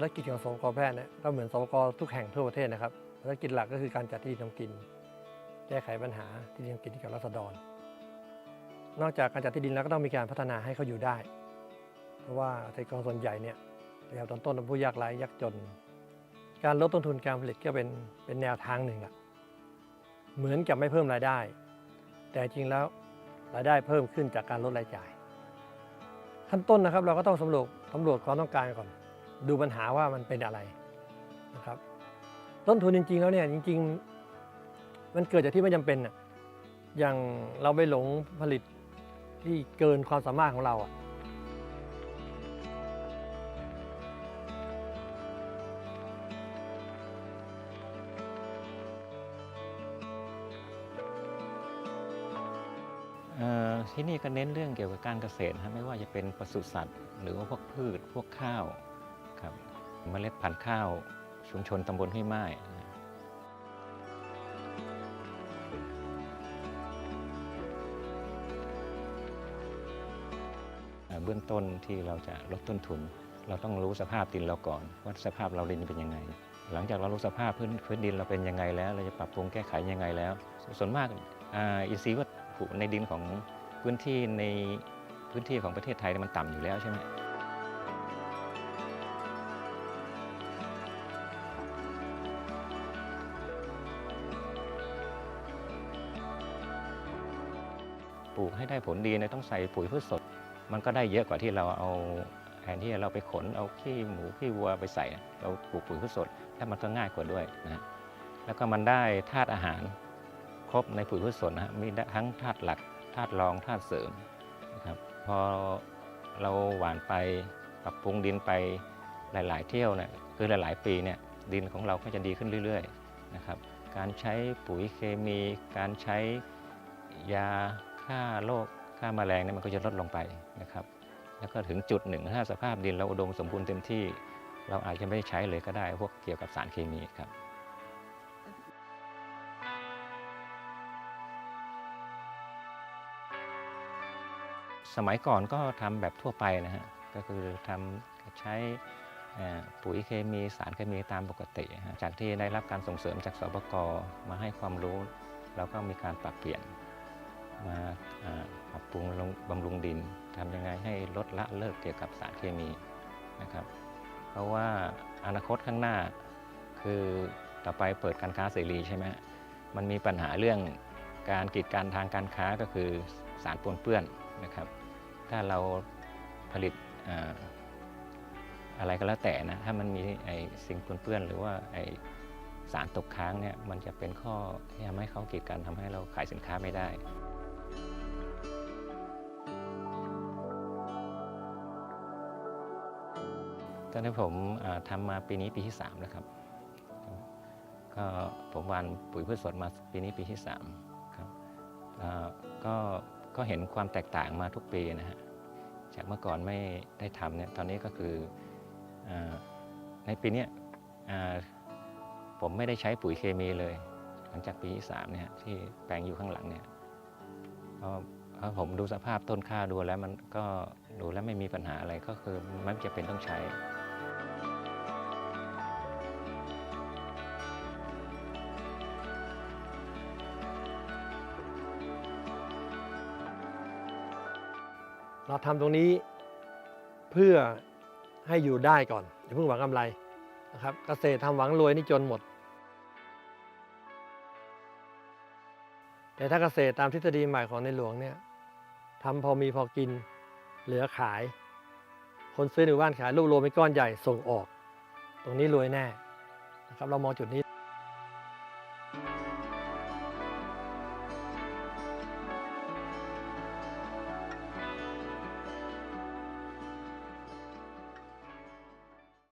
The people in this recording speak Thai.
ภารกิจของสวกแพทย์เนี่ยก็เหมือนสวกทุกแห่งทั่วประเทศนะครับภารกิจหลักก็คือการจัดที่ดินทำกิน แก้ไขปัญหาที่ดินทำกินให้กับรัษฎร นอกจากการจัดที่ดินแล้วก็ต้องมีการพัฒนาให้เขาอยู่ได้ เพราะว่าเกษตรกรส่วนใหญ่เนี่ยประชาชนต้นเป็นผู้ยากไร้ยากจน การลดต้นทุนการผลิตก็เป็นเป็นแนวทางหนึ่งอะเหมือนกับไม่เพิ่มรายได้ แต่จริงแล้วรายได้เพิ่มขึ้นจากการลดรายจ่าย ขั้นต้นนะครับเราก็ต้องสำรวจสำรวจความต้องการก่อน ดูปัญหาว่ามันเป็นอะไรนะครับต้นทุนจริง ๆ แล้วเนี่ยจริง ๆ มันเกิดจากที่ไม่จำเป็นอะอย่างเราไปหลงผลิตที่เกินความสามารถของเราอะเอ่อที่นี่ก็เน้นเรื่องเกี่ยวกับการเกษตรนะครไม่ว่าจะเป็นปศุสัตว์ หรือว่าพวกพืชพวกข้าว ครับเมล็ดพันธุ์ข้าวชุมชนตำบลห้วยไม้เบื้องต้นที่เราจะลดต้นทุน เราต้องรู้สภาพดินเราก่อน ว่าสภาพเราดินเป็นยังไง หลังจากเรารู้สภาพพื้นพื้นดินเราเป็นยังไงแล้ว เราจะปรับปรุงแก้ไขยังไงแล้ว ส่วนมากอินทรีย์วัตถุในดินของพื้นที่ในพื้นที่ของประเทศไทยเนี่ยมันต่ำอยู่แล้วใช่ไหม ปลูกให้ได้ผลดีเนี่ยต้องใส่ปุ๋ยพืชสด มันก็ได้เยอะกว่าที่เราเอาแทนที่เราไปขนเอาขี้หมูขี้วัวไปใส่ เราปลูกปุ๋ยพืชสดแล้วมันก็ง่ายกว่าด้วยนะแล้วก็มันได้ธาตุอาหารครบในปุ๋ยพืชสดนะฮะมีทั้งธาตุหลักธาตุรองธาตุเสริมนะครับพอเราหว่านไปปรับปรุงดินไปหลาย ๆ เที่ยวเนี่ยคือหลาย ๆ ปีเนี่ยดินของเราก็จะดีขึ้นเรื่อย ๆ นะครับ การใช้ปุ๋ยเคมี การใช้ยา ฆ่าโรคฆ่าแมลงเนี่ยมันก็จะลดลงไปนะครับ แล้วก็ถึงจุดหนึ่งถ้าสภาพดินเราอุดมสมบูรณ์เต็มที่ เราอาจจะไม่ได้ใช้เลยก็ได้พวกเกี่ยวกับสารเคมีครับสมัยก่อนก็ทำแบบทั่วไปนะฮะ ก็คือทำใช้ปุ๋ยเคมีสารเคมีตามปกติ จากที่ได้รับการส่งเสริมจากสบกมาให้ความรู้เราก็มีการปรับเปลี่ยน ปรุงบำรุงดินทำยังไงให้ลดละเลิกเกี่ยวกับสารเคมีนะครับ เพราะว่าอนาคตข้างหน้าคือต่อไปเปิดการค้าเสรีใช่ไหมมันมีปัญหาเรื่องการกีดกันทางการค้าก็คือสารปนเปื้อนนะครับ ถ้าเราผลิตอะไรก็แล้วแต่นะถ้ามันมีไอสิ่งปนเปื้อนหรือว่าไอสารตกค้างเนี่ยมันจะเป็นข้อที่ทำให้เขากีดกันทำให้เราขายสินค้าไม่ได้ ตอนนี้ผมอ่าทำมาปีนี้ปีที่3แล้วครับ ก็ผมวานปุ๋ยพืชสดมาปีนี้ปีที่3ครับก็ก็เห็นความแตกต่างมาทุกปีนะฮะ จากเมื่อก่อนไม่ได้ทำเนี่ยตอนนี้ก็คืออในปีนี้ผมไม่ได้ใช้ปุ๋ยเคมีเลย หลังจากปีที่สามเนี่ยที่แปลงอยู่ข้างหลังเนี่ยเพราะเพราผมดูสภาพต้นข้าวดูแล้วมันก็ดูแล้วไม่มีปัญหาอะไรก็คือไม่จะเป็นต้องใช้ เราทำตรงนี้เพื่อให้อยู่ได้ก่อนอย่าเพิ่งหวังกำไรนะครับเกษตรทำหวังรวยนี่จนหมด แต่ถ้าเกษตรตามทฤษฎีใหม่ของในหลวงเนี่ยทำพอมีพอกินเหลือขาย คนซื้อในหมู่บ้านขายรวบรวมเป็นก้อนใหญ่ส่งออก ตรงนี้รวยแน่นะครับเรามองจุดนี้